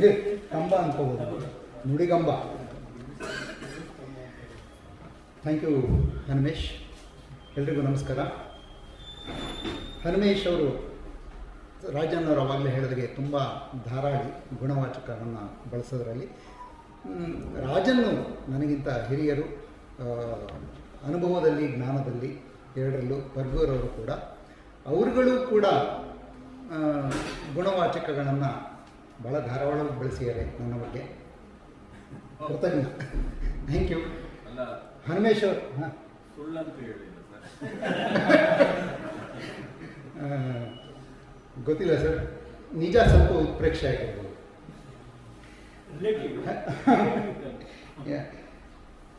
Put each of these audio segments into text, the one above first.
ಹೇ, ಕಂಬ ಅನ್ಕೋಬೋದು. ನುಡಿಗಂಬ ಥ್ಯಾಂಕ್ ಯು ಹನುಮೇಶ್ ಎಲ್ರಿಗೂ ನಮಸ್ಕಾರ. ಹನುಮೇಶ್ ಅವರು ರಾಜಣ್ಣವರು ಅವಾಗಲೇ ಹೇಳಿದಾಗೆ ತುಂಬ ಧಾರಾಳಿ ಗುಣವಾಚಕವನ್ನು ಬಳಸೋದ್ರಲ್ಲಿ. ರಾಜನ್ನು ನನಗಿಂತ ಹಿರಿಯರು ಅನುಭವದಲ್ಲಿ ಜ್ಞಾನದಲ್ಲಿ ಎರಡರಲ್ಲೂ ಬರ್ಗೂರವರು ಕೂಡ. ಅವರುಗಳು ಕೂಡ ಗುಣವಾಚಕಗಳನ್ನು ಭಾಳ ಧಾರಾಳವಾಗಿ ಬೆಳೆಸಿದ್ದಾರೆ ನನ್ನ ಬಗ್ಗೆ. ಕೃತಜ್ಞ ಥ್ಯಾಂಕ್ ಯು ಅಲ್ಲ ಹನುಮೇಶ್ ಅವರು ಹಾಂ ಗೊತ್ತಿಲ್ಲ ಸರ್. ನಿಜ ಸ್ವಲ್ಪ ಉತ್ಪ್ರೇಕ್ಷೆ ಆಗಿರ್ಬೋದು.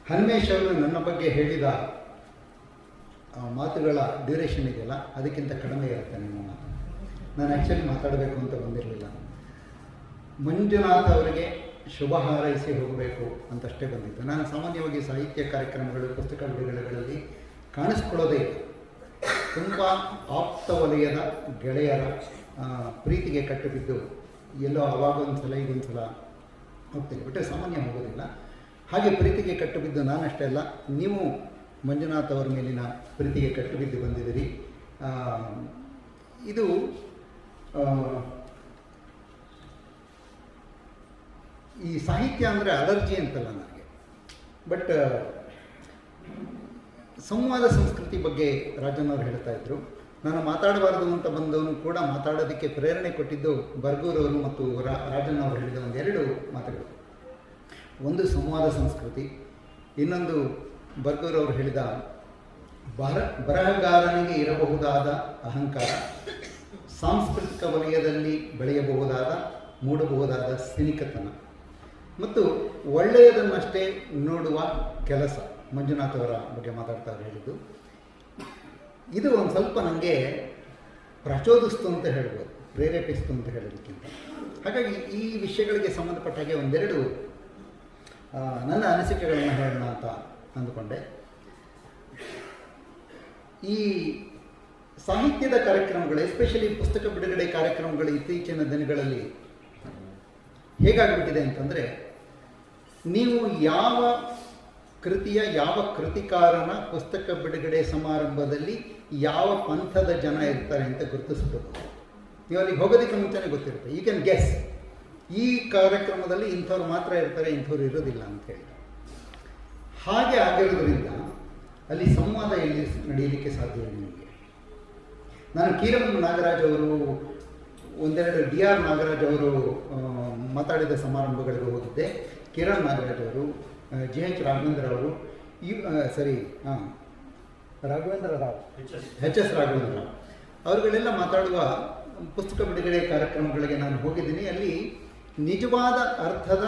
ಹನುಮೇಶ್ ಅವರು ನನ್ನ ಬಗ್ಗೆ ಹೇಳಿದ ಮಾತುಗಳ ಡ್ಯೂರೇಷನ್ ಇದೆಯಲ್ಲ ಅದಕ್ಕಿಂತ ಕಡಿಮೆ ಇರುತ್ತೆ ನಿಮ್ಮ ಮಾತು. ನಾನು ಆ್ಯಕ್ಚುಲಿ ಮಾತಾಡಬೇಕು ಅಂತ ಬಂದಿರಲಿಲ್ಲ. ಮಂಜುನಾಥ್ ಅವರಿಗೆ ಶುಭ ಹಾರೈಸಿ ಹೋಗಬೇಕು ಅಂತಷ್ಟೇ ಬಂದಿದ್ದು ನಾನು ಸಾಮಾನ್ಯವಾಗಿ ಸಾಹಿತ್ಯ ಕಾರ್ಯಕ್ರಮಗಳು, ಪುಸ್ತಕ ಬಿಡುಗಡೆಗಳಲ್ಲಿ ಕಾಣಿಸ್ಕೊಳ್ಳೋದೇ ತುಂಬ ಆಪ್ತ ವಲಯದ ಗೆಳೆಯರ ಪ್ರೀತಿಗೆ ಕಟ್ಟು ಬಿದ್ದು ಎಲ್ಲೋ ಅವಾಗೊಂದು ಸಲ ಇದೊಂದು ಸಲ ಹೋಗ್ತೀನಿ. ಬಿಟ್ಟರೆ ಸಾಮಾನ್ಯ ಹೋಗೋದಿಲ್ಲ. ಹಾಗೆ ಪ್ರೀತಿಗೆ ಕಟ್ಟು ಬಿದ್ದು ನಾನಷ್ಟೇ ಅಲ್ಲ, ನೀವು ಮಂಜುನಾಥ್ ಅವರ ಮೇಲಿನ ಪ್ರೀತಿಗೆ ಕಟ್ಟು ಬಿದ್ದು ಬಂದಿದ್ದೀರಿ ಇದು ಆ, ಈ ಸಾಹಿತ್ಯ ಅಂದರೆ ಅಲರ್ಜಿ ಅಂತಲ್ಲ ನನಗೆ. ಬಟ್ ಸಂವಾದ ಸಂಸ್ಕೃತಿ ಬಗ್ಗೆ ರಾಜನ್ ಅವರು ಹೇಳ್ತಾ ಇದ್ರು. ನಾನು ಮಾತಾಡಬಾರದು ಅಂತ ಬಂದವನು ಕೂಡ ಮಾತಾಡೋದಕ್ಕೆ ಪ್ರೇರಣೆ ಕೊಟ್ಟಿದ್ದು ಬರ್ಗೂರವರು ಮತ್ತು ರಾಜನವರು ರಾಜನ್ ಅವರು ಹೇಳಿದ ಒಂದೆರಡು ಮಾತುಗಳು. ಒಂದು ಸಂವಾದ ಸಂಸ್ಕೃತಿ, ಇನ್ನೊಂದು ಬರ್ಗೂರವರು ಹೇಳಿದ ಬರ, ಬರಹಗಾರನಿಗೆ ಇರಬಹುದಾದ ಅಹಂಕಾರ, ಸಾಂಸ್ಕೃತಿಕ ವಲಯದಲ್ಲಿ ಬೆಳೆಯಬಹುದಾದ, ಮೂಡಬಹುದಾದ ಸಿನಿಕತನ. ಮತ್ತು ಒಳ್ಳೆಯದನ್ನಷ್ಟೇ ನೋಡುವ ಕೆಲಸ ಮಂಜುನಾಥ್ ಅವರ ಬಗ್ಗೆ ಮಾತಾಡ್ತಾ ಹೇಳಿದ್ದು. ಇದು ಒಂದು ಸ್ವಲ್ಪ ನನಗೆ ಪ್ರಚೋದಿಸ್ತು ಅಂತ ಹೇಳ್ಬೋದು, ಪ್ರೇರೇಪಿಸ್ತು ಅಂತ ಹೇಳೋದಕ್ಕಿಂತ. ಹಾಗಾಗಿ ಈ ವಿಷಯಗಳಿಗೆ ಸಂಬಂಧಪಟ್ಟ ಹಾಗೆ ಒಂದೆರಡು ನನ್ನ ಅನಿಸಿಕೆಗಳನ್ನು ಹೇಳೋಣ ಅಂತ ಅಂದುಕೊಂಡೆ. ಈ ಸಾಹಿತ್ಯದ ಕಾರ್ಯಕ್ರಮಗಳು ಎಸ್ಪೆಷಲಿ ಪುಸ್ತಕ ಬಿಡುಗಡೆ ಕಾರ್ಯಕ್ರಮಗಳು ಇತ್ತೀಚಿನ ದಿನಗಳಲ್ಲಿ ಹೇಗಾಗಿಬಿಟ್ಟಿದೆ ಅಂತಂದರೆ ನೀವು ಯಾವ ಕೃತಿಯ ಯಾವ ಕೃತಿಕಾರನ ಪುಸ್ತಕ ಬಿಡುಗಡೆ ಸಮಾರಂಭದಲ್ಲಿ ಯಾವ ಪಂಥದ ಜನ ಇರ್ತಾರೆ ಅಂತ ಗುರುತಿಸ್ಬೇಕು. ನೀವು ಅಲ್ಲಿಗೆ ಹೋಗೋದಕ್ಕೆ ಮುಂಚೆನೇ ಗೊತ್ತಿರುತ್ತೆ. ಯು ಕ್ಯಾನ್ ಗೆಸ್ ಈ ಕಾರ್ಯಕ್ರಮದಲ್ಲಿ ಇಂಥವ್ರು ಮಾತ್ರ ಇರ್ತಾರೆ, ಇಂಥವ್ರು ಇರೋದಿಲ್ಲ ಅಂತ ಹೇಳಿ. ಹಾಗೆ ಆಗಿರೋದ್ರಿಂದ ಅಲ್ಲಿ ಸಂವಾದ ಎಲ್ಲಿ ನಡೆಯಲಿಕ್ಕೆ ಸಾಧ್ಯವಿಲ್ಲ ನಿಮಗೆ. ನಾನು ಕೀರಂ ನಾಗರಾಜ್ ಅವರು, ಒಂದೆರಡು ಡಿ ಆರ್ ನಾಗರಾಜ್ ಅವರು ಮಾತಾಡಿದ ಸಮಾರಂಭಗಳಿಗೆ ಹೋಗಿದ್ದೆ. ಕಿರಣ್ ನಾಗರಾಜ್ ಅವರು ಜಿ ಎಚ್ ರಾಘವೇಂದ್ರ ಅವರು ಈ ಸರಿ ಹಾಂ ರಾಘವೇಂದ್ರ ರಾವ್ ಎಚ್ ಎಸ್ ರಾಘವೇಂದ್ರ ರಾವ್ ಅವರುಗಳೆಲ್ಲ ಮಾತಾಡುವ ಪುಸ್ತಕ ಬಿಡುಗಡೆ ಕಾರ್ಯಕ್ರಮಗಳಿಗೆ ನಾನು ಹೋಗಿದ್ದೀನಿ. ಅಲ್ಲಿ ನಿಜವಾದ ಅರ್ಥದ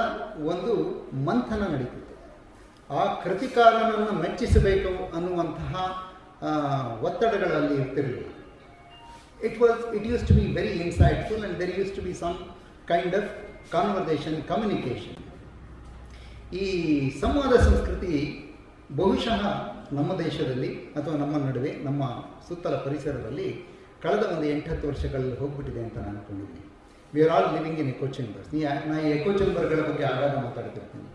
ಒಂದು ಮಂಥನ ನಡೀತಿತ್ತು. ಆ ಕೃತಿಕಾರನನ್ನು ಮೆಚ್ಚಿಸಬೇಕು ಅನ್ನುವಂತಹ ಒತ್ತಡಗಳಲ್ಲಿ ಇರ್ತಿರಲಿಲ್ಲ. It was it used to be very insightful and there used to be some kind of conversation communication. ಈ ಸಂವಾದ ಸಂಸ್ಕೃತಿ ಬಹುಶಃ ನಮ್ಮ ದೇಶದಲ್ಲಿ ಅಥವಾ ನಮ್ಮ ನಡುವೆ, ನಮ್ಮ ಸುತ್ತಲ ಪರಿಸರದಲ್ಲಿ ಕಳೆದ ಒಂದು ಎಂಟತ್ತು ವರ್ಷಗಳಲ್ಲಿ ಹೋಗ್ಬಿಟ್ಟಿದೆ ಅಂತ ನಾನು ಅನ್ಕೊಂಡಿದ್ದೀನಿ. We are all living in echo chambers ನೀ ನಾ ಎಕೋ ಚೇಂಬರ್ಗಳ ಬಗ್ಗೆ ಆಗಾಗ ಮಾತಾಡ್ತಿರ್ತೀನಿ.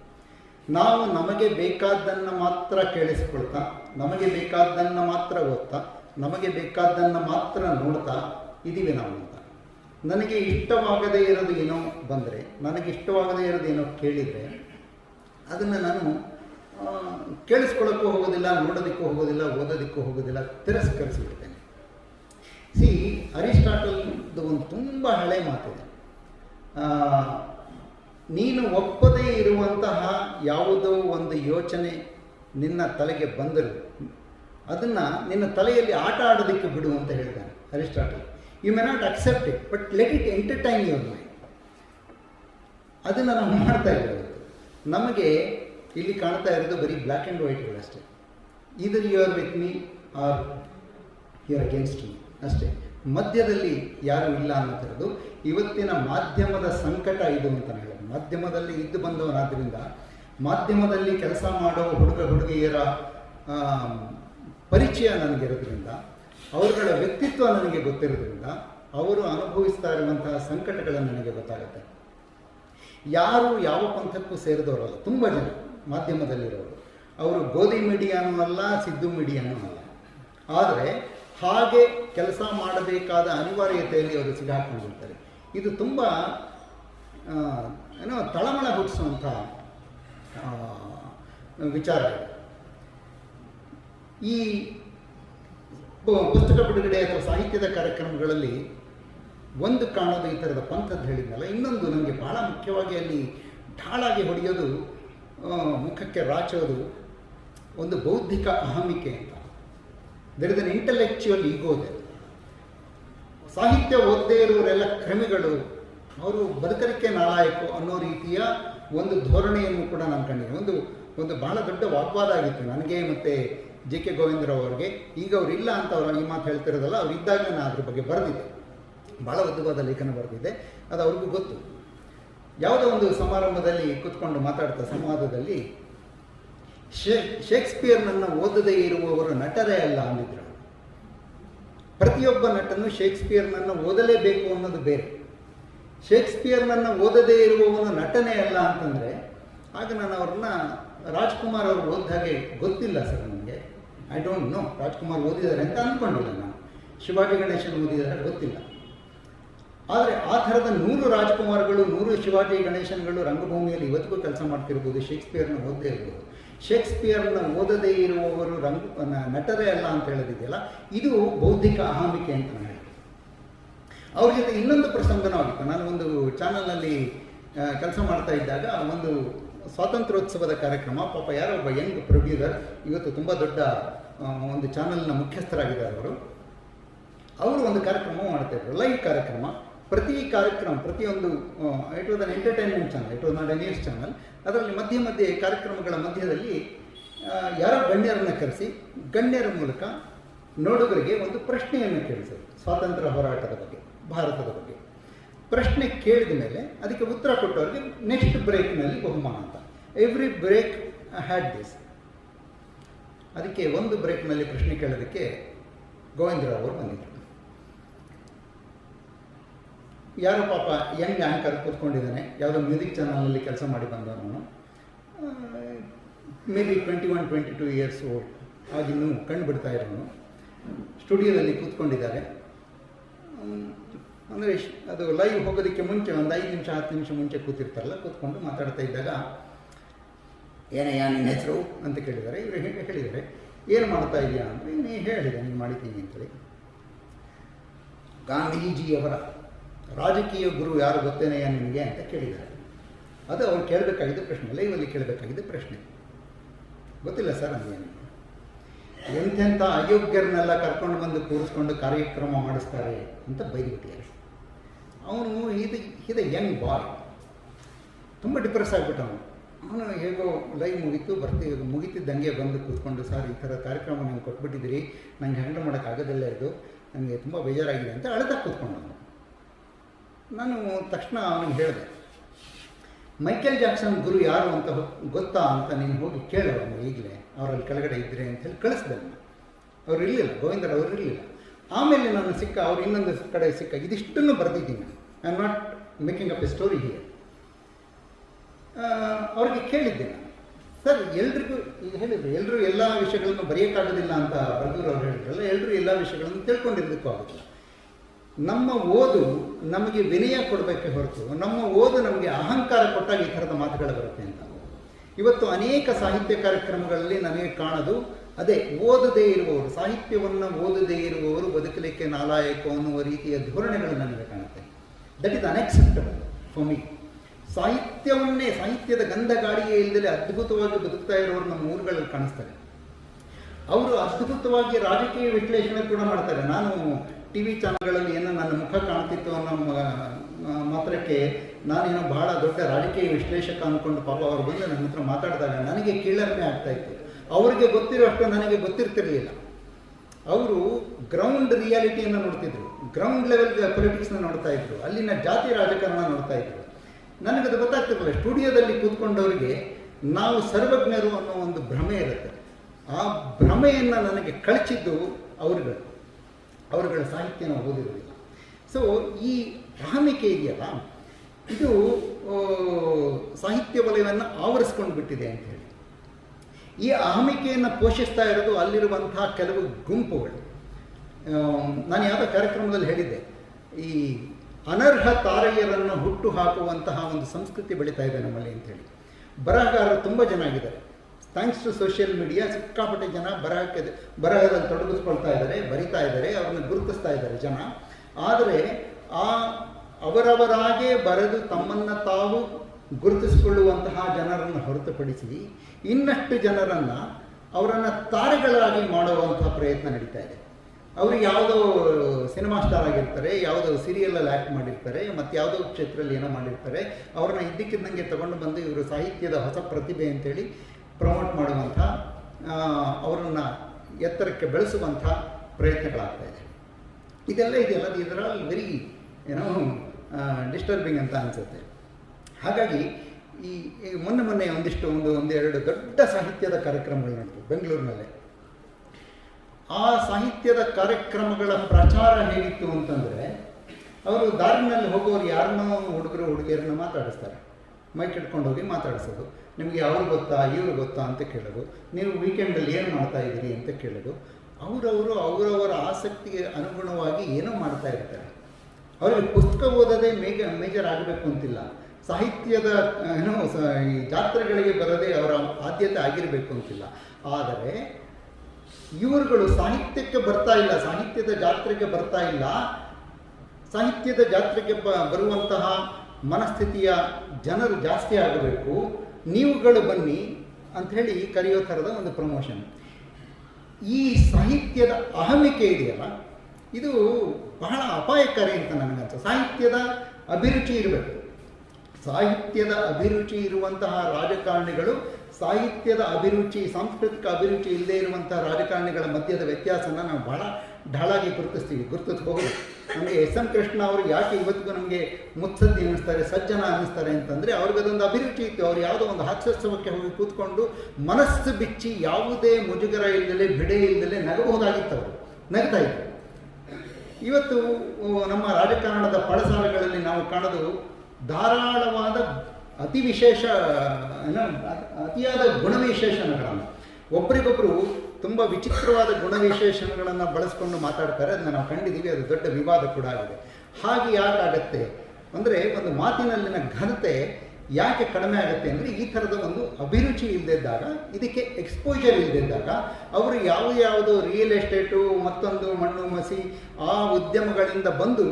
ನಾವು ನಮಗೆ ಬೇಕಾದ್ದನ್ನು ಮಾತ್ರ ಕೇಳಿಸ್ಕೊಳ್ತಾ, ನಮಗೆ ಬೇಕಾದ್ದನ್ನು ಮಾತ್ರ ಓದ್ತಾ, ನಮಗೆ ಬೇಕಾದ್ದನ್ನು ಮಾತ್ರ ನೋಡ್ತಾ ಇದ್ದೀವಿ ನಾವು ಅಂತ. ನನಗೆ ಇಷ್ಟವಾಗದೇ ಇರೋದು ಏನೋ ಬಂದರೆ, ನನಗೆ ಇಷ್ಟವಾಗದೇ ಇರೋದು ಏನೋ ಕೇಳಿದರೆ ಅದನ್ನು ನಾನು ಕೇಳಿಸ್ಕೊಳ್ಳೋಕ್ಕೂ ಹೋಗೋದಿಲ್ಲ, ನೋಡೋದಕ್ಕೂ ಹೋಗೋದಿಲ್ಲ, ಓದೋದಕ್ಕೂ ಹೋಗೋದಿಲ್ಲ, ತಿರಸ್ಕರಿಸಿಬಿಡ್ತೇನೆ. ಸಿ ಅರಿಸ್ಟಾಟಲ್ದು ಒಂದು ತುಂಬ ಹಳೆ ಮಾತಿದೆ. ನೀನು ಒಪ್ಪದೇ ಇರುವಂತಹ ಯಾವುದೋ ಒಂದು ಯೋಚನೆ ನಿನ್ನ ತಲೆಗೆ ಬಂದರು, ಅದನ್ನು ನಿನ್ನ ತಲೆಯಲ್ಲಿ ಆಟ ಆಡೋದಕ್ಕೆ ಬಿಡು ಅಂತ ಹೇಳ್ತಾನೆ Aristotle. You may not accept it but let it entertain your mind ಅದನ್ನು ನಾವು ಮಾಡ್ತಾ ಇದ್ದೇವೆ ನಮಗೆ ಇಲ್ಲಿ ಕಾಣ್ತಾ ಇರೋದು ಬರೀ black and ವೈಟ್ಗಳಷ್ಟೇ either you are with me or you are against me ಅಷ್ಟೇ. ಮಧ್ಯದಲ್ಲಿ ಯಾರೂ ಇಲ್ಲ ಅನ್ನೋದು ಇವತ್ತಿನ ಮಾಧ್ಯಮದ ಸಂಕಟ ಇದು ಅಂತ ಹೇಳೋದು. ಮಾಧ್ಯಮದಲ್ಲಿ ಇದ್ದು ಬಂದವನಾದ್ದರಿಂದ ಮಾಧ್ಯಮದಲ್ಲಿ ಕೆಲಸ ಮಾಡೋ ಹುಡುಗ, ಹುಡುಗಿಯರ ಪರಿಚಯ ನನಗಿರೋದ್ರಿಂದ, ಅವರುಗಳ ವ್ಯಕ್ತಿತ್ವ ನನಗೆ ಗೊತ್ತಿರೋದ್ರಿಂದ, ಅವರು ಅನುಭವಿಸ್ತಾ ಇರುವಂತಹ ಸಂಕಟಗಳು ನನಗೆ ಗೊತ್ತಾಗುತ್ತೆ. ಯಾರು ಯಾವ ಪಂಥಕ್ಕೂ ಸೇರಿದವರಲ್ಲ ತುಂಬ ಜನ ಮಾಧ್ಯಮದಲ್ಲಿರೋರು. ಅವರು ಗೋಧಿ ಮೀಡಿಯಾನೂ ಅಲ್ಲ, ಸಿದ್ದು ಮೀಡಿಯಾನೂ ಅಲ್ಲ. ಆದರೆ ಹಾಗೆ ಕೆಲಸ ಮಾಡಬೇಕಾದ ಅನಿವಾರ್ಯತೆಯಲ್ಲಿ ಅವರು ಸಿಗಾಕೊಂಡಿರ್ತಾರೆ. ಇದು ತುಂಬ ಏನೋ ತಳಮಳ ಹುಟ್ಟಿಸುವಂಥ ವಿಚಾರ ಈ ಪುಸ್ತಕ ಬಿಡುಗಡೆ ಅಥವಾ ಸಾಹಿತ್ಯದ ಕಾರ್ಯಕ್ರಮಗಳಲ್ಲಿ ಒಂದು ಕಾಣೋದು ಈ ಥರದ ಪಂಥದ್ದು ಹೇಳಿದ್ನಲ್ಲ, ಇನ್ನೊಂದು ನನಗೆ ಬಹಳ ಮುಖ್ಯವಾಗಿ ಅಲ್ಲಿ ಢಾಳಾಗಿ ಹೊಡೆಯೋದು ಮುಖಕ್ಕೆ ರಾಚೋದು ಒಂದು ಬೌದ್ಧಿಕ ಅಹಮಿಕೆ ಅಂತ. ದರ್ ಇಸ್ ಅನ್ ಇಂಟಲೆಕ್ಚುಯಲ್ ಈಗೋದೆ. ಸಾಹಿತ್ಯ ಓದದೇ ಇರುವವರೆಲ್ಲ ಕ್ರಮಿಗಳು, ಅವರು ಬದುಕಲಿಕ್ಕೆ ನಾಲಾಯಕು ಅನ್ನೋ ರೀತಿಯ ಒಂದು ಧೋರಣೆಯನ್ನು ಕೂಡ ನಾನು ಕಂಡಿದ್ದೀನಿ ಒಂದು ಒಂದು ಬಹಳ ದೊಡ್ಡ ವಾಗ್ವಾದ ಆಗಿತ್ತು ನನಗೆ ಮತ್ತು ಜೆ ಕೆ ಗೋವಿಂದರಾವ್ ಅವ್ರಿಗೆ ಈಗ ಅವರಿಲ್ಲ ಅಂತ ಅವರು ಈ ಮಾತು ಹೇಳ್ತಿರೋದಲ್ಲ, ಅವ್ರು ನಾನು ಅದ್ರ ಬಗ್ಗೆ ಬರೆದಿದ್ದೆ. ಭಾಳ ಉದ್ದವಾದ ಲೇಖನ ಬರೆದಿದೆ. ಅದು ಅವ್ರಿಗೂ ಗೊತ್ತು. ಯಾವುದೋ ಒಂದು ಸಮಾರಂಭದಲ್ಲಿ ಕೂತ್ಕೊಂಡು ಮಾತಾಡ್ತಾ ಸಂವಾದದಲ್ಲಿ, ಶೇ, ಶೇಕ್ಸ್ಪಿಯರ್ನನ್ನು ಓದದೇ ಇರುವವರು ನಟರೇ ಅಲ್ಲ ಅಂದಿದ್ರು. ಪ್ರತಿಯೊಬ್ಬ ನಟನು ಶೇಕ್ಸ್ಪಿಯರ್ನನ್ನು ಓದಲೇಬೇಕು ಅನ್ನೋದು ಬೇರೆ. ಶೇಕ್ಸ್ಪಿಯರ್ನನ್ನು ಓದದೇ ಇರುವವನು ನಟನೇ ಅಲ್ಲ ಅಂತಂದರೆ, ಆಗ ನಾನು ಅವ್ರನ್ನ ರಾಜ್ಕುಮಾರ್ ಅವರು ಓದಿದ ಹಾಗೆ ಗೊತ್ತಿಲ್ಲ ಸರ್ ನನಗೆ. ಐ ಡೋಂಟ್ ನೋ ರಾಜ್ಕುಮಾರ್ ಓದಿದ್ದಾರೆ ಅಂತ ಅಂದ್ಕೊಂಡಿಲ್ಲ ನಾನು. ಶಿವಾಜಿ ಗಣೇಶನ್ ಓದಿದ್ದಾರೆ ಗೊತ್ತಿಲ್ಲ. ಆದರೆ ಆ ಥರದ ನೂರು ರಾಜ್ಕುಮಾರ್ಗಳು, ನೂರು ಶಿವಾಜಿ ಗಣೇಶನ್ಗಳು ರಂಗಭೂಮಿಯಲ್ಲಿ ಇವತ್ತಿಗೂ ಕೆಲಸ ಮಾಡ್ತಿರ್ಬೋದು, ಶೇಕ್ಸ್ಪಿಯರ್ನ ಓದದೇ ಇರ್ಬೋದು. ಶೇಕ್ಸ್ಪಿಯರ್ನ ಓದದೇ ಇರುವವರು ರಂಗ ನಟರೇ ಅಲ್ಲ ಅಂತ ಹೇಳೋದಿದೆಯಲ್ಲ, ಇದು ಬೌದ್ಧಿಕ ಅಹಾಮಿಕೆ ಅಂತ ನಾನು ಅವ್ರ ಜೊತೆ ಇನ್ನೊಂದು ಪ್ರಸಂಗನೂ ಆಗಿತ್ತು ನಾನು ಒಂದು ಚಾನಲ್ನಲ್ಲಿ ಕೆಲಸ ಮಾಡ್ತಾ ಇದ್ದಾಗ ಒಂದು ಸ್ವಾತಂತ್ರ್ಯೋತ್ಸವದ ಕಾರ್ಯಕ್ರಮ, ಪಾಪ ಯಾರೋ ಒಬ್ಬ ಯಂಗ್ ಪ್ರೊಡ್ಯೂಸರ್, ಇವತ್ತು ತುಂಬ ದೊಡ್ಡ ಒಂದು ಚಾನಲ್ನ ಮುಖ್ಯಸ್ಥರಾಗಿದ್ದಾರೆ ಅವರು. ಅವರು ಒಂದು ಕಾರ್ಯಕ್ರಮ ಮಾಡ್ತಾಯಿದ್ರು ಲೈವ್ ಕಾರ್ಯಕ್ರಮ. ಪ್ರತಿ ಕಾರ್ಯಕ್ರಮ, ಪ್ರತಿಯೊಂದು it was an entertainment channel it was not a news channel ಅದರಲ್ಲಿ ಮಧ್ಯೆ ಮಧ್ಯೆ ಕಾರ್ಯಕ್ರಮಗಳ ಮಧ್ಯದಲ್ಲಿ ಯಾರೋ ಗಣ್ಯರನ್ನು ಕರೆಸಿ, ಗಣ್ಯರ ಮೂಲಕ ನೋಡುಗರಿಗೆ ಒಂದು ಪ್ರಶ್ನೆಯನ್ನು ಕೇಳಿಸೋದು, ಸ್ವಾತಂತ್ರ್ಯ ಹೋರಾಟದ ಬಗ್ಗೆ, ಭಾರತದ ಬಗ್ಗೆ. ಪ್ರಶ್ನೆ ಕೇಳಿದ ಮೇಲೆ ಅದಕ್ಕೆ ಉತ್ತರ ಕೊಟ್ಟವರಿಗೆ ನೆಕ್ಸ್ಟ್ ಬ್ರೇಕ್ನಲ್ಲಿ ಬಹುಮಾನ ಅಂತ. ಎವ್ರಿ ಬ್ರೇಕ್ ಹ್ಯಾಡ್ ದಿಸ್ ಅದಕ್ಕೆ ಒಂದು ಬ್ರೇಕ್ನಲ್ಲಿ ಪ್ರಶ್ನೆ ಕೇಳೋದಕ್ಕೆ ಗೋವಿಂದರಾವ್ ಅವರು ಬಂದಿದ್ದರು ಯಾರೋ ಪಾಪ ಯಂಗ್ ಆ್ಯಂಕರ್ ಕೂತ್ಕೊಂಡಿದ್ದಾನೆ. ಯಾವುದೋ ಮ್ಯೂಸಿಕ್ ಚಾನಲಲ್ಲಿ ಕೆಲಸ ಮಾಡಿ ಬಂದವನು. Maybe twenty one twenty two years old ಆಗಿನ್ನೂ ಕಂಡು ಬಿಡ್ತಾ ಇರೋನು ಸ್ಟುಡಿಯೋದಲ್ಲಿ ಕೂತ್ಕೊಂಡಿದ್ದಾರೆ ಅಂದರೆ ಅದು ಲೈವ್ ಹೋಗೋದಕ್ಕೆ ಮುಂಚೆ ಒಂದು ಐದು ನಿಮಿಷ, ಹತ್ತು ನಿಮಿಷ ಮುಂಚೆ ಕೂತಿರ್ತಾರಲ್ಲ, ಕೂತ್ಕೊಂಡು ಮಾತಾಡ್ತಾ ಇದ್ದಾಗ ಏನಯ್ಯ ನಿನ್ನ ಹೆಸರು? ಅಂತ ಕೇಳಿದ್ದಾರೆ. ಇವರು ಹೇಳಿದ್ದಾರೆ. ಏನು ಮಾಡ್ತಾ ಇದೆಯಾ? ಅಂದರೆ, ನೀ ಹೇಳಿದೆ, ನೀನು ಮಾಡಿದ್ದೀನಿ, ಅಂತೇಳಿ. ಗಾಂಧೀಜಿಯವರ ರಾಜಕೀಯ ಗುರು ಯಾರು ಗೊತ್ತೇನೆಯಾ ನಿಮಗೆ ಅಂತ ಕೇಳಿದ್ದಾರೆ. ಅದು ಅವ್ರು ಕೇಳಬೇಕಾಗಿದ್ದ ಪ್ರಶ್ನೆ, ಲೈವಲ್ಲಿ ಕೇಳಬೇಕಾಗಿದ್ದ ಪ್ರಶ್ನೆ. ಗೊತ್ತಿಲ್ಲ ಸರ್ ನನಗೇನು ಎಂಥೆಂಥ ಅಯೋಗ್ಯರನ್ನೆಲ್ಲ ಕರ್ಕೊಂಡು ಬಂದು ಕೂರಿಸ್ಕೊಂಡು ಕಾರ್ಯಕ್ರಮ ಮಾಡಿಸ್ತಾರೆ ಅಂತ ಬೈದ್ಬಿಟ್ಟಿದ್ದಾರೆ. ಅವನು ಇದು ಇದು ಯಂಗ್ ಬಾಯ್ ತುಂಬ ಡಿಪ್ರೆಸ್ ಆಗ್ಬಿಟ್ಟ ಅವನು ಅವನು ಹೇಗೋ ಲೈವ್ ಮುಗೀತು ಬರ್ತೀವಿ ಮುಗಿತಿದ್ದಂಗೆ ಬಂದು ಕೂತ್ಕೊಂಡು, ಸರ್, ಈ ಥರ ಕಾರ್ಯಕ್ರಮ ನೀವು ಕೊಟ್ಬಿಟ್ಟಿದ್ದೀರಿ, ನಂಗೆ ಹ್ಯಾಂಡಲ್ ಮಾಡೋಕ್ಕಾಗೋದಿಲ್ಲ ಇದು. ನನಗೆ ತುಂಬ ಬೇಜಾರಾಗಿದೆ ಅಂತ ಅಳ್ತಾ ಕೂತ್ಕೊಂಡು ಅವನು ನಾನು ತಕ್ಷಣ ಅವನಿಗೆ ಹೇಳಿದೆ, ಮೈಕೆಲ್ ಜಾಕ್ಸನ್ ಗುರು ಯಾರು ಅಂತ ಗೊತ್ತಾ ಅಂತ ನೀನು ಹೋಗಿ ಕೇಳಿ ಅವನು ಈಗಲೇ, ಅವರಲ್ಲಿ ಕೆಳಗಡೆ ಇದ್ದರೆ ಅಂತ ಹೇಳಿ ಕಳಿಸ್ದೆ ಅವನು. ಅವ್ರು ಇರಲಿಲ್ಲ, ಗೋವಿಂದರ ಅವರು ಇರಲಿಲ್ಲ. ಆಮೇಲೆ ನಾನು ಸಿಕ್ಕ, ಅವ್ರು ಇನ್ನೊಂದು ಕಡೆ ಸಿಕ್ಕ, ಇದಿಷ್ಟನ್ನು ಬರೆದಿದ್ದೀನಿ. I am not making up a story here ಅವ್ರಿಗೆ ಕೇಳಿದ್ದೆ ನಾನು. ಸರ್, ಎಲ್ರಿಗೂ ಈಗ ಹೇಳಿದ್ರು ಎಲ್ಲರೂ ಎಲ್ಲ ವಿಷಯಗಳನ್ನು ಬರೆಯೋಕ್ಕಾಗೋದಿಲ್ಲ ಅಂತ ಬರೆದೂರು ಅವ್ರು ಹೇಳಿದ್ರಲ್ಲ ಎಲ್ಲರೂ ಎಲ್ಲ ವಿಷಯಗಳನ್ನು ತಿಳ್ಕೊಂಡಿರೋದಕ್ಕೂ ಆಗೋದಿಲ್ಲ. ನಮ್ಮ ಓದು ನಮಗೆ ವಿನಯ ಕೊಡಬೇಕೆ ಹೊರತು, ನಮ್ಮ ಓದು ನಮಗೆ ಅಹಂಕಾರ ಕೊಟ್ಟಾಗ ಈ ಥರದ ಮಾತುಗಳು ಬರುತ್ತೆ ಅಂತ. ಇವತ್ತು ಅನೇಕ ಸಾಹಿತ್ಯ ಕಾರ್ಯಕ್ರಮಗಳಲ್ಲಿ ನನಗೆ ಕಾಣೋದು ಅದೇ, ಓದದೇ ಇರುವವರು, ಸಾಹಿತ್ಯವನ್ನು ಓದದೇ ಇರುವವರು ಬದುಕಲಿಕ್ಕೆ ನಾಲಾಯಕ ಅನ್ನುವ ರೀತಿಯ ಧೋರಣೆಗಳು ನನಗೆ ಕಾಣುತ್ತೆ. That is unacceptable for me ಸಾಹಿತ್ಯವನ್ನೇ, ಸಾಹಿತ್ಯದ ಗಂಧ ಗಾಳಿಯೇ ಇಲ್ಲದೆ ಅದ್ಭುತವಾಗಿ ಬದುಕ್ತಾ ಇರೋರು ನಮ್ಮ ಊರುಗಳಲ್ಲಿ ಕಾಣಿಸ್ತಾರೆ. ಅವರು ಅದ್ಭುತವಾಗಿ ರಾಜಕೀಯ ವಿಶ್ಲೇಷಣೆ ಕೂಡ ಮಾಡ್ತಾರೆ. ನಾನು ಟಿ ವಿ ಚಾನಲ್ಗಳಲ್ಲಿ ಏನೋ ನನ್ನ ಮುಖ ಕಾಣ್ತಿತ್ತು ಅನ್ನೋ ಮಾತ್ರಕ್ಕೆ ನಾನೇನೋ ಭಾಳ ದೊಡ್ಡ ರಾಜಕೀಯ ವಿಶ್ಲೇಷಕ ಅಂದ್ಕೊಂಡು ಪಾಪ ಅವ್ರು ಬಂದು ನನ್ನ ಹತ್ರ ಮಾತಾಡಿದಾಗ ನನಗೆ ಕೀಳರಿಮೆ ಆಗ್ತಾ ಇತ್ತು. ಅವರಿಗೆ ಗೊತ್ತಿರೋಷ್ಟು ನನಗೆ ಗೊತ್ತಿರ್ತಿರ್ಲಿಲ್ಲ. ಅವರು ಗ್ರೌಂಡ್ ರಿಯಾಲಿಟಿಯನ್ನು ನೋಡ್ತಿದ್ರು. ಗ್ರೌಂಡ್ ಲೆವೆಲ್ ಪೊಲಿಟಿಕ್ಸ್ನ ನೋಡ್ತಾ ಇದ್ರು. ಅಲ್ಲಿನ ಜಾತಿ ರಾಜಕಾರಣ ನೋಡ್ತಾ ಇದ್ರು. ನನಗದು ಗೊತ್ತಾಗ್ತಿರಲಿಲ್ಲ. ಸ್ಟುಡಿಯೋದಲ್ಲಿ ಕೂತ್ಕೊಂಡವರಿಗೆ ನಾವು ಸರ್ವಜ್ಞರು ಅನ್ನೋ ಒಂದು ಭ್ರಮೆ ಇರುತ್ತೆ. ಆ ಭ್ರಮೆಯನ್ನು ನನಗೆ ಕಳಚಿದ್ದು ಅವರುಗಳು. ಅವರುಗಳ ಸಾಹಿತ್ಯನ ಓದಿರೋದಿಲ್ಲ ಸೊ ಈ ಅಹಮಿಕೆ ಇದೆಯಲ್ಲ ಇದು ಸಾಹಿತ್ಯ ವಲಯವನ್ನು ಆವರಿಸ್ಕೊಂಡು ಬಿಟ್ಟಿದೆ ಅಂತ ಹೇಳಿ. ಈ ಅಹಮಿಕೆಯನ್ನು ಪೋಷಿಸ್ತಾ ಇರೋದು ಅಲ್ಲಿರುವಂತಹ ಕೆಲವು ಗುಂಪುಗಳು. ನಾನು ಯಾವುದೋ ಕಾರ್ಯಕ್ರಮದಲ್ಲಿ ಹೇಳಿದ್ದೆ. ಈ ಅನರ್ಹ ತಾರೆಯರನ್ನು ಹುಟ್ಟು ಹಾಕುವಂತಹ ಒಂದು ಸಂಸ್ಕೃತಿ ಬೆಳೀತಾ ಇದೆ ನಮ್ಮಲ್ಲಿ ಅಂತೇಳಿ ಬರಹಗಾರರು ತುಂಬ ಜನ ಆಗಿದ್ದಾರೆ. ಥ್ಯಾಂಕ್ಸ್ ಟು ಸೋಷಿಯಲ್ ಮೀಡಿಯಾ, ಸಿಕ್ಕಾಪಟ್ಟೆ ಜನ ಬರಹಕ್ಕೆ ಬರಹದಲ್ಲಿ ತೊಡಗಿಸ್ಕೊಳ್ತಾ ಇದ್ದಾರೆ, ಬರಿತಾ ಇದ್ದಾರೆ, ಅವ್ರನ್ನ ಗುರುತಿಸ್ತಾ ಇದ್ದಾರೆ ಜನ. ಆದರೆ ಆ ಅವರವರಾಗೇ ಬರೆದು ತಮ್ಮನ್ನು ತಾವು ಗುರುತಿಸಿಕೊಳ್ಳುವಂತಹ ಜನರನ್ನು ಹೊರತುಪಡಿಸಿ ಇನ್ನಷ್ಟು ಜನರನ್ನು ಅವರನ್ನು ತಾರೆಗಳಾಗಿ ಮಾಡುವಂತಹ ಪ್ರಯತ್ನ ನಡೀತಾ ಇದೆ. ಅವರು ಯಾವುದೋ ಸಿನಿಮಾ ಸ್ಟಾರ್ ಆಗಿರ್ತಾರೆ, ಯಾವುದೋ ಸೀರಿಯಲಲ್ಲಿ ಆ್ಯಕ್ಟ್ ಮಾಡಿರ್ತಾರೆ, ಮತ್ತು ಯಾವುದೋ ಕ್ಷೇತ್ರದಲ್ಲಿ ಏನೋ ಮಾಡಿರ್ತಾರೆ, ಅವ್ರನ್ನ ಇದ್ದಕ್ಕಿದ್ದಂಗೆ ತಗೊಂಡು ಬಂದು ಇವರು ಸಾಹಿತ್ಯದ ಹೊಸ ಪ್ರತಿಭೆ ಅಂತೇಳಿ ಪ್ರಮೋಟ್ ಮಾಡುವಂಥ ಅವರನ್ನು ಎತ್ತರಕ್ಕೆ ಬೆಳೆಸುವಂಥ ಪ್ರಯತ್ನಗಳಾಗ್ತಾ ಇದೆ. ಇದೆಲ್ಲ ಇದೆಯಲ್ಲ, ಇದರಲ್ಲಿ ವೆರಿ ಏನೋ ಡಿಸ್ಟರ್ಬಿಂಗ್ ಅಂತ ಅನಿಸುತ್ತೆ. ಹಾಗಾಗಿ ಈ ಮೊನ್ನೆ ಮೊನ್ನೆ ಒಂದಿಷ್ಟು ಒಂದು ಒಂದೆರಡು ದೊಡ್ಡ ಸಾಹಿತ್ಯದ ಕಾರ್ಯಕ್ರಮಗಳು ನಡೆದು ಬೆಂಗಳೂರಿನಲ್ಲೇ. ಆ ಸಾಹಿತ್ಯದ ಕಾರ್ಯಕ್ರಮಗಳ ಪ್ರಚಾರ ಹೇಗಿತ್ತು ಅಂತಂದರೆ, ಅವರು ದಾರಿನಲ್ಲಿ ಹೋಗೋರು ಯಾರನ್ನೋ ಹುಡುಗರು, ಹುಡುಗಿಯರನ್ನ ಮಾತಾಡಿಸ್ತಾರೆ. ಮೈಕ್ ಇಟ್ಕೊಂಡು ಹೋಗಿ ಮಾತಾಡಿಸೋದು. ನಿಮಗೆ ಅವ್ರು ಗೊತ್ತಾ, ಇವ್ರು ಗೊತ್ತಾ ಅಂತ ಕೇಳೋದು. ನೀವು ವೀಕೆಂಡಲ್ಲಿ ಏನು ಮಾಡ್ತಾ ಇದ್ದೀರಿ ಅಂತ ಕೇಳೋದು. ಅವರವರು ಅವರವರ ಆಸಕ್ತಿಗೆ ಅನುಗುಣವಾಗಿ ಏನೋ ಮಾಡ್ತಾ ಇರ್ತಾರೆ. ಅವರಿಗೆ ಪುಸ್ತಕ ಓದೋದೇ ಮೇಜ, ಮೇಜರ್ ಆಗಬೇಕು ಅಂತಿಲ್ಲ. ಸಾಹಿತ್ಯದ, ಏನೋ ಈ ಜಾತ್ರೆಗಳಿಗೆ ಬರೋದೇ ಅವರ ಆದ್ಯತೆ ಆಗಿರಬೇಕು ಅಂತಿಲ್ಲ. ಆದರೆ, ಇವರುಗಳು ಸಾಹಿತ್ಯಕ್ಕೆ ಬರ್ತಾ ಇಲ್ಲ, ಸಾಹಿತ್ಯದ ಜಾತ್ರೆಗೆ ಬರ್ತಾ ಇಲ್ಲ. ಸಾಹಿತ್ಯದ ಜಾತ್ರೆಗೆ ಬರುವಂತಹ ಮನಸ್ಥಿತಿಯ ಜನರು ಜಾಸ್ತಿ ಆಗಬೇಕು, ನೀವುಗಳು ಬನ್ನಿ ಅಂಥೇಳಿ ಕರೆಯೋ ಥರದ ಒಂದು ಪ್ರಮೋಷನ್ ಈ ಸಾಹಿತ್ಯದ ಅಹಮಿಕೆ ಇದೆಯಲ್ಲ, ಇದು ಬಹಳ ಅಪಾಯಕಾರಿ ಅಂತ ನನಗನ್ಸ ಸಾಹಿತ್ಯದ ಅಭಿರುಚಿ ಇರಬೇಕು. ಸಾಹಿತ್ಯದ ಅಭಿರುಚಿ ಇರುವಂತಹ ರಾಜಕಾರಣಿಗಳು, ಸಾಹಿತ್ಯದ ಅಭಿರುಚಿ, ಸಾಂಸ್ಕೃತಿಕ ಅಭಿರುಚಿ ಇಲ್ಲದೆ ಇರುವಂತಹ ರಾಜಕಾರಣಿಗಳ ಮಧ್ಯದ ವ್ಯತ್ಯಾಸನ ನಾವು ಬಹಳ ಢಾಳಾಗಿ ಗುರುತಿಸ್ತೀವಿ. ಗುರುತಿಸ್ಬಹುದು ನಮಗೆ ಎಸ್ ಎಂ ಕೃಷ್ಣ ಅವರು ಯಾಕೆ ಇವತ್ತಿಗೂ ನಮಗೆ ಮುತ್ಸದ್ದಿ ಅನ್ನಿಸ್ತಾರೆ, ಸಜ್ಜನ ಅನ್ನಿಸ್ತಾರೆ ಅಂತಂದರೆ ಅವ್ರಿಗದೊಂದು ಅಭಿರುಚಿ ಇತ್ತು. ಅವ್ರು ಯಾವುದೋ ಒಂದು ಹಾಸ್ಯೋತ್ಸವಕ್ಕೆ ಹೋಗಿ ಕೂತ್ಕೊಂಡು ಮನಸ್ಸು ಬಿಚ್ಚಿ ಯಾವುದೇ ಮುಜುಗರ ಇಲ್ಲದಲ್ಲೇ ಬಿಡೆ ಇಲ್ಲದಲ್ಲೇ ನಗಬಹುದಾಗಿತ್ತು ಅವರು. ನಗ್ತಾ ಇತ್ತು ಇವತ್ತು ನಮ್ಮ ರಾಜಕಾರಣದ ಪಳಸಾಲೆಗಳಲ್ಲಿ ನಾವು ಕಾಣೋದು ಧಾರಾಳವಾದ ಅತಿ ವಿಶೇಷ ಅತಿಯಾದ ಗುಣವಿಶೇಷಣಗಳನ್ನು. ಒಬ್ಬರಿಗೊಬ್ಬರು ತುಂಬ ವಿಚಿತ್ರವಾದ ಗುಣವಿಶೇಷಣಗಳನ್ನು ಬಳಸ್ಕೊಂಡು ಮಾತಾಡ್ತಾರೆ, ಅದನ್ನ ನಾವು ಕಂಡಿದ್ದೀವಿ, ಅದು ದೊಡ್ಡ ವಿವಾದ ಕೂಡ ಆಗಿದೆ. ಹಾಗೆ ಯಾಕಾಗತ್ತೆ ಅಂದರೆ ಒಂದು ಮಾತಿನಲ್ಲಿನ ಘನತೆ ಯಾಕೆ ಕಡಿಮೆ ಆಗುತ್ತೆ ಅಂದರೆ ಈ ಥರದ ಒಂದು ಅಭಿರುಚಿ ಇಲ್ಲದಿದ್ದಾಗ ಇದಕ್ಕೆ ಎಕ್ಸ್ಪೋಜರ್ ಇಲ್ಲದಿದ್ದಾಗ ಅವರು ಯಾವ ಯಾವುದು ರಿಯಲ್ ಎಸ್ಟೇಟು ಮತ್ತೊಂದು ಮಣ್ಣು ಮಸಿ, ಆ ಉದ್ಯಮಗಳಿಂದ ಬಂದು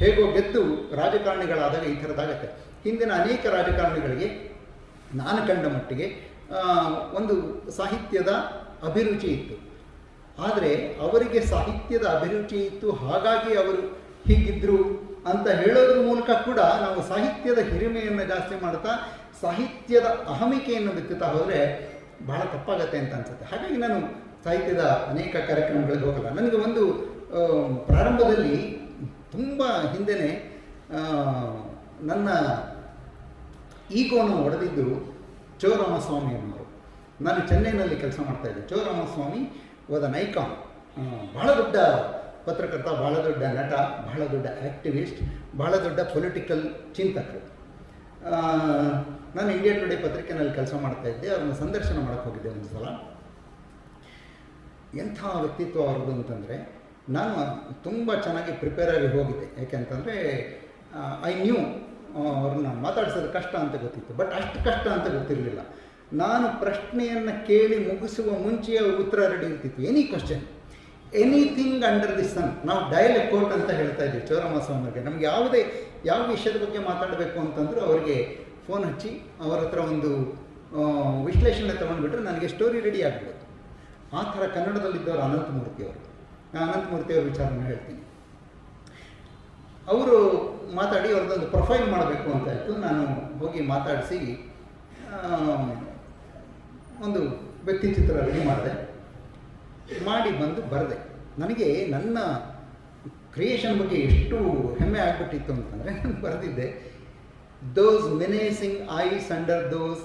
ಹೇಗೋ ಗೆದ್ದು ರಾಜಕಾರಣಿಗಳಾದಾಗ ಈ ಥರದ್ದಾಗತ್ತೆ ಹಿಂದಿನ ಅನೇಕ ರಾಜಕಾರಣಿಗಳಿಗೆ ನಾನು ಕಂಡ ಮಟ್ಟಿಗೆ ಒಂದು ಸಾಹಿತ್ಯದ ಅಭಿರುಚಿ ಇತ್ತು. ಆದರೆ ಅವರಿಗೆ ಸಾಹಿತ್ಯದ ಅಭಿರುಚಿ ಇತ್ತು, ಹಾಗಾಗಿ ಅವರು ಹೀಗಿದ್ರು ಅಂತ ಹೇಳೋದ್ರ ಮೂಲಕ ಕೂಡ ನಾವು ಸಾಹಿತ್ಯದ ಹಿರಿಮೆಯನ್ನು ಜಾಸ್ತಿ ಮಾಡ್ತಾ, ಸಾಹಿತ್ಯದ ಅಹಮಿಕೆಯನ್ನು ಬಿತ್ತುತ್ತಾ ಹೋದರೆ ಬಹಳ ತಪ್ಪಾಗತ್ತೆ ಅಂತ ಅನ್ಸುತ್ತೆ. ಹಾಗಾಗಿ ನಾನು ಸಾಹಿತ್ಯದ ಅನೇಕ ಕಾರ್ಯಕ್ರಮಗಳಿಗೆ ಹೋಗಲ್ಲ. ನನಗೆ ಒಂದು ಪ್ರಾರಂಭದಲ್ಲಿ ತುಂಬ ಹಿಂದೆನೇ ನನ್ನ ಈಗೋನು ಒಡೆದಿದ್ದು ಚೋ ರಾಮಸ್ವಾಮಿ ಅನ್ನೋರು ನಾನು ಚೆನ್ನೈನಲ್ಲಿ ಕೆಲಸ ಮಾಡ್ತಾ ಇದ್ದೆ. ರಾಮಸ್ವಾಮಿ ವಾದ ನೈಕಾನ್ ಬಹಳ ದೊಡ್ಡ ಪತ್ರಕರ್ತ, ಬಹಳ ದೊಡ್ಡ ನಟ, ಬಹಳ ದೊಡ್ಡ ಆ್ಯಕ್ಟಿವಿಸ್ಟ್ ಬಹಳ ದೊಡ್ಡ ಪೊಲಿಟಿಕಲ್ ಚಿಂತಕರು. ನಾನು ಇಂಡಿಯಾ ಟುಡೇ ಪತ್ರಿಕೆನಲ್ಲಿ ಕೆಲಸ ಮಾಡ್ತಾ ಇದ್ದೆ. ಅವ್ರನ್ನ ಸಂದರ್ಶನ ಮಾಡಕ್ಕೆ ಹೋಗಿದ್ದೆ ಒಂದು ಸಲ ಎಂಥ ವ್ಯಕ್ತಿತ್ವ ಅವ್ರದ್ದು ಅಂತಂದರೆ, ನಾನು ತುಂಬ ಚೆನ್ನಾಗಿ ಪ್ರಿಪೇರ್ ಆಗಿ ಹೋಗಿದ್ದೆ. ಯಾಕೆಂತಂದರೆ ಐ ನ್ಯೂ ಅವ್ರನ್ನ ಮಾತಾಡಿಸೋದು ಕಷ್ಟ ಅಂತ ಗೊತ್ತಿತ್ತು. ಬಟ್ ಅಷ್ಟು ಕಷ್ಟ ಅಂತ ಗೊತ್ತಿರಲಿಲ್ಲ. ನಾನು ಪ್ರಶ್ನೆಯನ್ನು ಕೇಳಿ ಮುಗಿಸುವ ಮುಂಚೆಯೇ ಉತ್ತರ ರೆಡಿ ಇರ್ತಿತ್ತು. Any question anything under the sun ನಾವು ಡಯಲ್ ಕೋರ್ಟ್ ಅಂತ ಹೇಳ್ತಾ ಇದ್ದೀವಿ ಚೌರಮಾಸ್ವಾಮಿಗೆ ನಮ್ಗೆ ಯಾವುದೇ, ಯಾವ ವಿಷಯದ ಬಗ್ಗೆ ಮಾತಾಡಬೇಕು ಅಂತಂದ್ರೆ ಅವರಿಗೆ ಫೋನ್ ಹಚ್ಚಿ, ಅವರ ಹತ್ರ ಒಂದು ವಿಶ್ಲೇಷಣೆ ತೊಗೊಂಡ್ಬಿಟ್ರೆ ನನಗೆ ಸ್ಟೋರಿ ರೆಡಿ ಆಗ್ಬಿಡುತ್ತೆ ಆ ಥರ ಕನ್ನಡದಲ್ಲಿದ್ದವರು ಅನಂತಮೂರ್ತಿಯವರು ನಾನು ಅನಂತಮೂರ್ತಿಯವ್ರ ವಿಚಾರನ ಹೇಳ್ತೀನಿ. ಅವರು ಮಾತಾಡಿ ಅವ್ರದ್ದೊಂದು ಪ್ರೊಫೈಲ್ ಮಾಡಬೇಕು ಅಂತ ಇತ್ತು ನಾನು ಹೋಗಿ ಮಾತಾಡಿಸಿ ಒಂದು ವ್ಯಕ್ತಿ ಚಿತ್ರ ರೆಡಿ ಮಾಡಿದೆ. ಮಾಡಿ ಬಂದು ಬರೆದೆ. ನನಗೆ ನನ್ನ ಕ್ರಿಯೇಷನ್ ಬಗ್ಗೆ ಎಷ್ಟು ಹೆಮ್ಮೆ ಆಗಿಬಿಟ್ಟಿತ್ತು ಅಂತಂದರೆ ನಾನು ಬರೆದಿದ್ದೆ those menacing eyes under those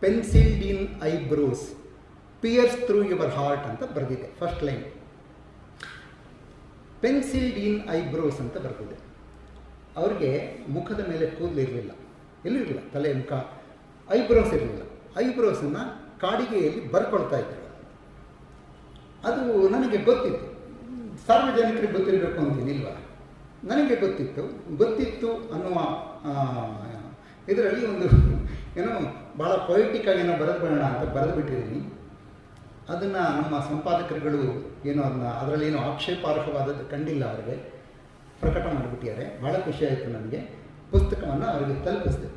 pencilled in eyebrows pierce through your heart ಅಂತ ಬರೆದಿದ್ದೆ first line pencilled in eyebrows ಅಂತ ಬರೆದಿದ್ದೆ. ಅವ್ರಿಗೆ ಮುಖದ ಮೇಲೆ ಕೂದಲು ಇರಲಿಲ್ಲ. ಎಲ್ಲೂ ಇರಲಿಲ್ಲ ತಲೆ, ಮುಖ. ಐಬ್ರೋಸ್ ಇರಲಿಲ್ಲ. ಐಬ್ರೋಸನ್ನು ಕಾಡಿಗೆಯಲ್ಲಿ ಬರ್ಕೊಳ್ತಾ ಇದ್ದರು ಅದು ನನಗೆ ಗೊತ್ತಿತ್ತು. ಸಾರ್ವಜನಿಕರಿಗೆ ಗೊತ್ತಿರಬೇಕು ಅಂತೇನಿಲ್ವ? ನನಗೆ ಗೊತ್ತಿತ್ತು. ಗೊತ್ತಿತ್ತು ಅನ್ನುವ ಇದರಲ್ಲಿ ಒಂದು ಏನೋ ಭಾಳ ಆಗಿ ಏನೋ ಬರೆದು ಬರೋಣ ಅಂತ ಬರೆದು ಬಿಟ್ಟಿದ್ದೀನಿ. ಅದನ್ನು ನಮ್ಮ ಸಂಪಾದಕರುಗಳು ಏನೋ ಅದನ್ನ, ಅದರಲ್ಲಿ ಏನೋ ಆಕ್ಷೇಪಾರ್ಹವಾದದ್ದು ಕಂಡಿಲ್ಲ ಅವರಿಗೆ. ಪ್ರಕಟ ಮಾಡಿಬಿಟ್ಟಿದ್ದಾರೆ. ಭಾಳ ಖುಷಿಯಾಯಿತು ನನಗೆ. ಪುಸ್ತಕವನ್ನು ಅವರಿಗೆ ತಲುಪಿಸಿದೆ.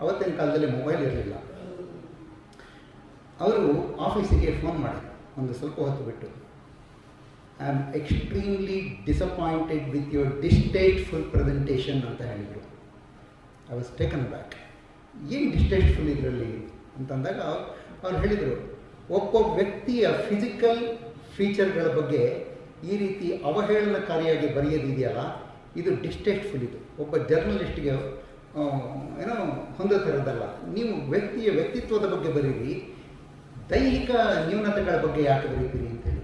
ಅವತ್ತಿನ ಕಾಲದಲ್ಲಿ ಮೊಬೈಲ್ ಇರಲಿಲ್ಲ. ಅವರು ಆಫೀಸಿಗೆ ಫೋನ್ ಮಾಡಿದ್ರು. ಒಂದು ಸ್ವಲ್ಪ ಹೊತ್ತು ಬಿಟ್ಟು. I am extremely disappointed with your distasteful presentation ಅಂತ ಹೇಳಿದರು. ಐ ವಾಸ್ ಟೇಕನ್ ಬ್ಯಾಕ್ ಏನು ಡಿಸ್ಟೇಟ್ಫುಲ್ ಇದರಲ್ಲಿ? ಅಂತಂದಾಗ ಅವ್ರು ಹೇಳಿದರು, ಒಬ್ಬ ವ್ಯಕ್ತಿಯ ಫಿಸಿಕಲ್ ಫೀಚರ್ಗಳ ಬಗ್ಗೆ ಈ ರೀತಿ ಅವಹೇಳನಕಾರಿಯಾಗಿ ಬರೆಯೋದಿದೆಯಲ್ಲ, ಇದು ಡಿಸ್ಟೇಟ್ಫುಲ್ ಇದು. ಒಬ್ಬ ಜರ್ನಲಿಸ್ಟ್ಗೆ ಏನೋ ಹೊಂದೋ ಥರದಲ್ಲ ನೀವು ವ್ಯಕ್ತಿಯ ವ್ಯಕ್ತಿತ್ವದ ಬಗ್ಗೆ ಬರೀರಿ ದೈಹಿಕ ನ್ಯೂನತೆಗಳ ಬಗ್ಗೆ ಯಾಕೆ ಬರೀತೀರಿ ಅಂತೇಳಿ.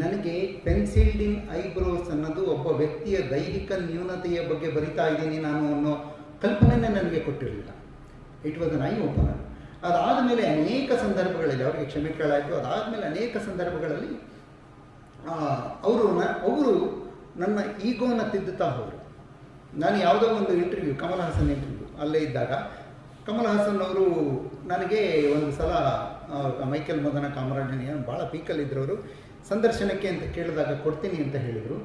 ನನಗೆ ಪೆನ್ಸಿಲ್ಡ್ ಇನ್ ಐಬ್ರೋಸ್ ಅನ್ನೋದು ಒಬ್ಬ ವ್ಯಕ್ತಿಯ ದೈಹಿಕ ನ್ಯೂನತೆಯ ಬಗ್ಗೆ ಬರಿತಾ ಇದ್ದೀನಿ ನಾನು ಅನ್ನೋ ಕಲ್ಪನೆನೇ ನನಗೆ ಕೊಟ್ಟಿರಲಿಲ್ಲ. It was an eye opener ಅದಾದಮೇಲೆ ಅನೇಕ ಸಂದರ್ಭಗಳಲ್ಲಿ, ಅವರಿಗೆ ಕ್ಷಮೆ ಕೇಳಾಯಿತು. ಅದಾದಮೇಲೆ ಅನೇಕ ಸಂದರ್ಭಗಳಲ್ಲಿ ಅವರು ನ, ಅವರು ನನ್ನ ಈಗೋನ ತಿದ್ದುತ್ತಾ ಹೋದರು. ನಾನು ಯಾವುದೋ ಒಂದು ಇಂಟರ್ವ್ಯೂ ಕಮಲ್ ಹಾಸನ್ ಇಂಟರ್ವ್ಯೂ ಅಲ್ಲೇ ಇದ್ದಾಗ, ಕಮಲ್ ಹಾಸನ್ ಅವರು ನನಗೆ ಒಂದು ಸಲ ಮೈಕೆಲ್ ಮದನ ಕಾಮರಾಜನಿಯ ಭಾಳ ಪೀಕಲ್ಲಿದ್ದರವರು, ಸಂದರ್ಶನಕ್ಕೆ ಅಂತ ಕೇಳಿದಾಗ ಕೊಡ್ತೀನಿ ಅಂತ ಹೇಳಿದರು.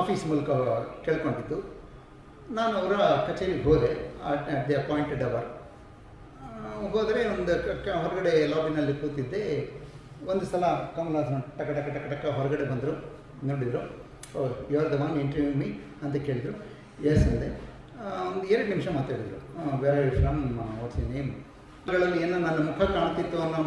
ಆಫೀಸ್ ಮೂಲಕ ಕೇಳ್ಕೊಂಡಿದ್ದು. ನಾನು ಅವರ ಕಚೇರಿಗೆ ಹೋದೆ ಅಟ್ ದಿ ಅಪಾಯಿಂಟೆಡ್ ಅವರ್ ಹೋದರೆ ಒಂದು ಹೊರಗಡೆ ಲಾಬಿನಲ್ಲಿ ಕೂತಿದ್ದೆ. ಒಂದು ಸಲ ಕಮಲ್ ಹಾಸನ್ ಟಕ ಟಕ ಟಕ ಟಕ ಹೊರಗಡೆ ಬಂದರು, ನೋಡಿದರು. You are the one interview me ಅಂತ ಕೇಳಿದರು. ಎಸ್ ಅಂದೆ. ಒಂದು ಎರಡು ನಿಮಿಷ ಮಾತಾಡಿದರು. ವೆರ್ ಫ್ರಮ್ ವಾಟ್ಸ್ ನೇಮ್ ಅದರಲ್ಲಿ ಏನೋ ನನ್ನ ಮುಖ ಕಾಣ್ತಿತ್ತು ಅನ್ನೋ